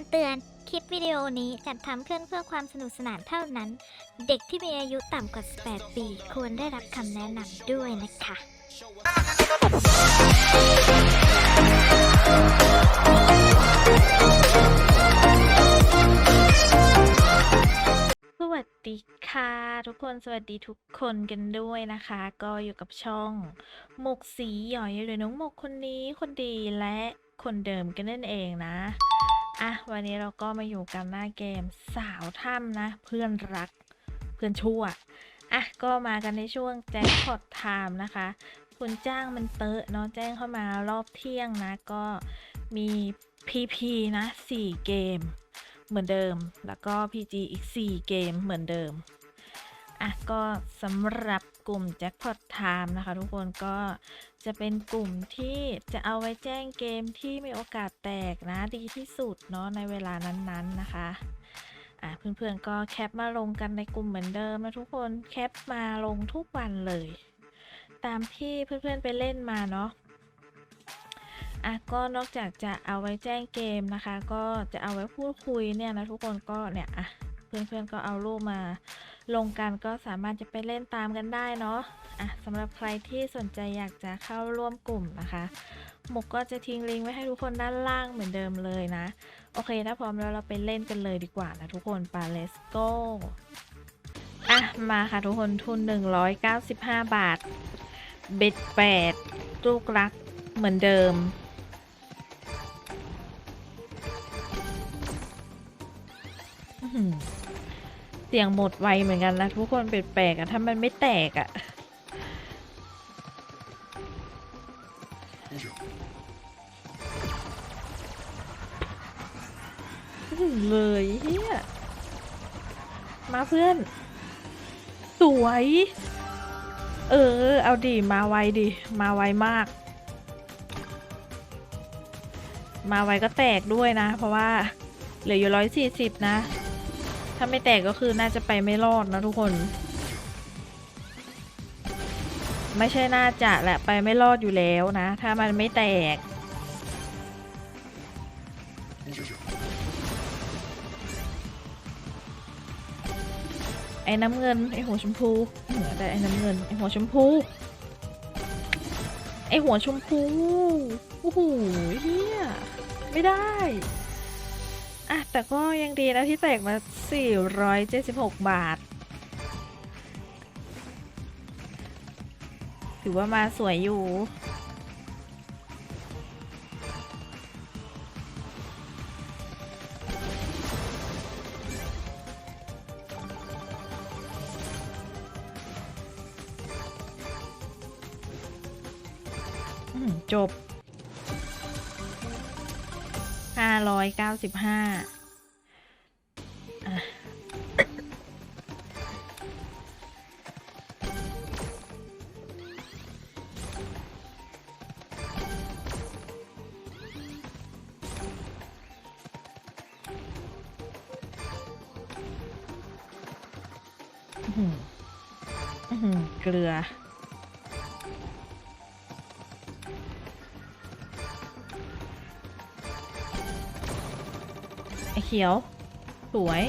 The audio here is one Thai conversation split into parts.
ำเตือน คลิปวิดีโอนี้จัดทำขึ้นเพื่อความสนุกสนานเท่านั้น เด็กที่มีอายุต่ำกว่า 18 ปี ควรได้รับคำแนะนำด้วยนะคะ สวัสดีค่ะ ทุกคนสวัสดีทุกคนกันด้วยนะคะ ก็อยู่กับช่องหมกสีหยอยหรือน้องหมกคนนี้คนดีและคนเดิมกันนั่นเองนะ อะวันนี้เราก็มาอยู่กันหน้าเกมสาวถ้ำนะ เพื่อนรักเพื่อนชั่วอะก็มากันในช่วงแจ็คพอตไทม์นะคะ คุณจ้างมันเตอะเนาะแจ้งเข้ามารอบเที่ยงนะ ก็มี PP นะ 4 เกม เหมือนเดิม แล้วก็ PG อีก 4 เกมเหมือนเดิม อะก็สำหรับกลุ่ม Jackpot Time นะคะ ทุกคนก็จะเป็นกลุ่มที่จะเอาไว้แจ้งเกมที่มีโอกาสแตกนะดีที่สุดเนาะในเวลานั้นๆนะคะ่ะเพื่อนๆก็แคปมาลงกันในกลุ่มเหมือนเดิมนะทุกคนแคปมาลงทุกวันเลย ตามที่เพื่อนๆไปเล่นมาเนาะอะก็นอกจากจะเอาไว้แจ้งเกมนะคะ ก็จะเอาไว้พูดคุยเนี่ยนะทุกคนก็เนี่ยอะเพื่อนๆก็เอารูปมา ลงกันก็สามารถจะไปเล่นตามกันได้เนาะอะสำหรับใครที่สนใจอยากจะเข้าร่วมกลุ่มนะคะหมกก็จะทิ้งลิงก์ไว้ให้ทุกคนด้านล่างเหมือนเดิมเลยนะ โอเค ถ้าพร้อมแล้วเราไปเล่นกันเลยดีกว่านะทุกคนป let's go อะ มาค่ะทุกคนทุน 195 บาท เบ็ด8ลูกรักเหมือนเดิม อื สียงหมดไวเหมือนกันนะทุกคนแปลกๆอะถ้ามันไม่แตกอะเลยเฮียมาเพื่อน สวย เออ เอาดิ มาไวดิ มาไวมาก มาไวก็แตกด้วยนะ เพราะว่า เหลืออยู่ร้อยสี่สิบนะาไม่แตกก็คือน่าจะไปไม่รอดนะทุกคน ไม่ใช่น่าจะแหละไปไม่รอดอยู่แล้วนะ ถ้ามันไม่แตก ไอ้น้ำเงิน ไอ้หัวชมพูแต่ไอ้น้ำเงิน ไอ้หัวชมพู ไอ้หัวชมพูโอ้โหเฮียไม่ได้ แต่ก็ยังดีนะที่แตกมา 476 บาท ถือว่ามาสวยอยู่ จบ 595 เกลือ ไอ้เขียว สวย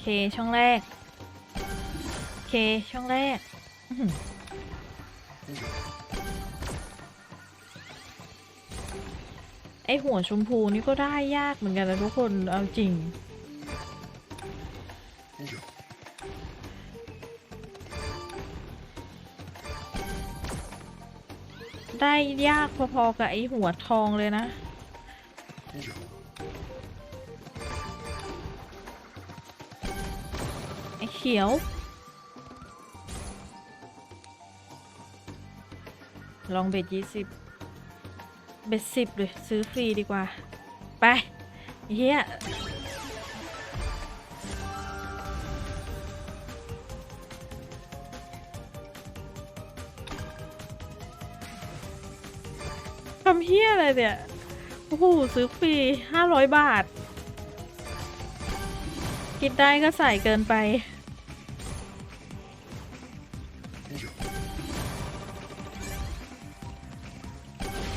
เค ช่องแรก เค ช่องแรกอือหือไอหัวชมพูนี่ก็ได้ยากเหมือนกันนะทุกคน เอาจริง ได้ยากพอๆกับไอหัวทองเลยนะไอเขียว ลองเบ็ดยี่สิบเบ็ดสิบเลยซื้อฟรีดีกว่า ไปเฮีย ทำเฮียอะไรเนี่ย โอ้โหซื้อฟรีห้าร้อยบาท กินได้ก็ใส่เกินไป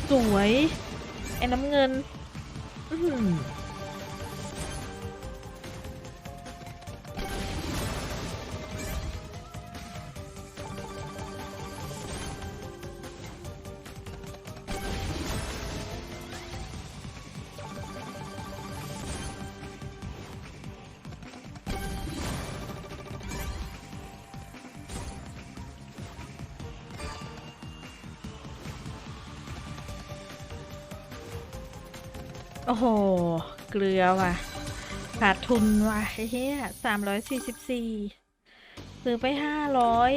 สวย ไอ้น้ำเงิน อื โอ้โห เกลือว่ะ ขาดทุนว่ะไอ้เหี้ยสามร้อยสี่สิบสี่ซื้อไปห้าร้อย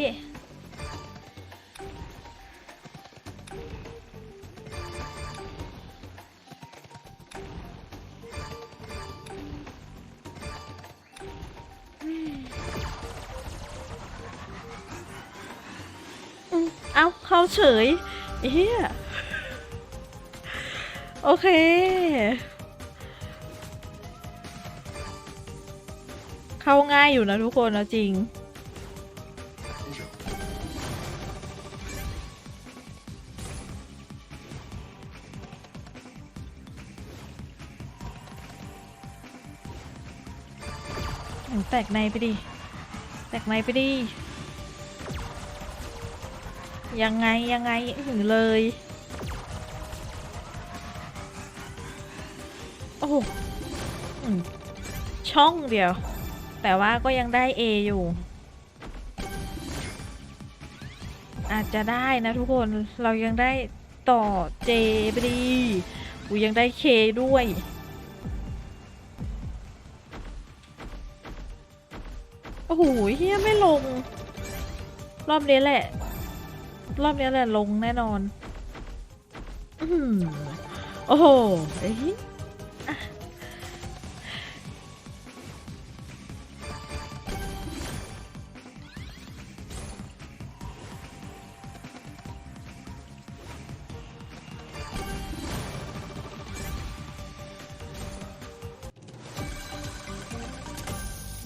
เอาเข้าเฉยไอ้เหี้ย โอเค เข้าง่ายอยู่นะทุกคนนะจริง แตกในไปดิ แตกในไปดิ ยังไงยังไงถึงเลย หอืมช่องเดียว แต่ว่าก็ยังได้ A อยู่ อาจจะได้นะทุกคนเรายังได้ต่อ J ไปดีกูยังได้ K ด้วย โอ้โหเฮียไม่ลง รอบนี้แหละ รอบนี้แหละลงแน่นอน อือหือโอ้โหเอ้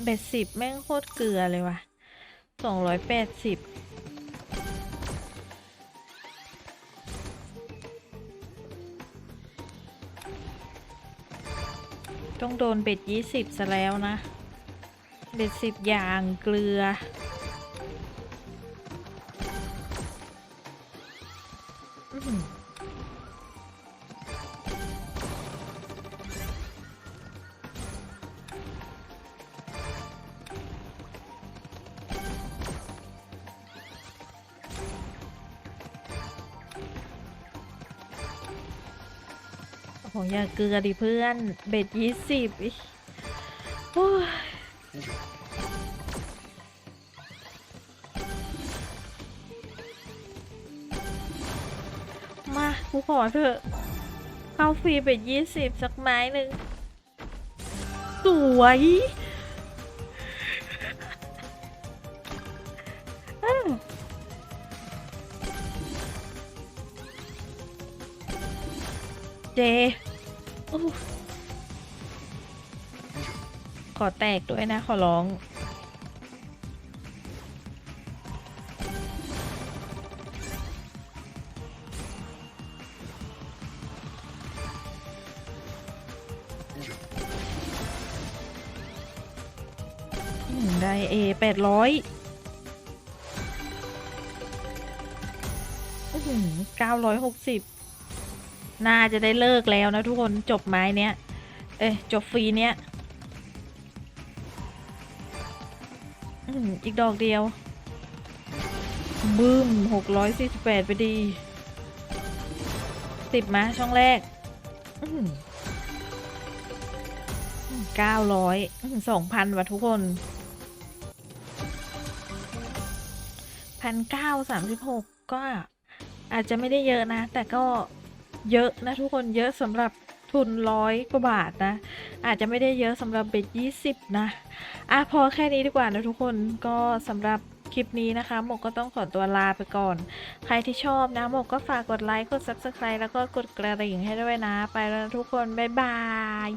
เบ็ดสิบแม่งโคตรเกลือเลยว่ะสองร้อยแปดสิบต้องโดนเบ็ดยี่สิบซะแล้วนะ เบ็ดสิบอย่างเกลืออื้อ ของยาเกลือดิเพื่อน เบ็ดยี่สิบอีกมากูขอเถอะ เข้าฟรีเบ็ดยี่สิบสักไม้หนึ่งสวย เจโอ้ขอแตกด้วยนะ ขอร้อง ได้เอแปดร้อยเก้าร้อยหกสิบ น่าจะได้เลิกแล้วนะทุกคนจบไม้เนี้ย เอ้ยจบฟรีเนี้ยอืมอีกดอกเดียว บึ้มหกร้อยสี่สิบแปดไปดี สิบมาช่องแรกเก้าร้อยสองพันว่ะทุกคนพันเก้าสามสิบหกก็อาจจะไม่ได้เยอะนะ แต่ก็ เยอะนะทุกคนเยอะสำหรับทุนร้อยกว่าบาทนะ อาจจะไม่ได้เยอะสำหรับเบ็ดยี่สิบนะ อะพอแค่นี้ดีกว่านะทุกคนก็สำหรับคลิปนี้นะคะ หมกก็ต้องขอตัวลาไปก่อน ใครที่ชอบนะ หมกก็ฝากกดไลค์ กด subscribe แล้วก็กดกระดิ่งให้ด้วยนะ ไปแล้วทุกคน บ๊ายบาย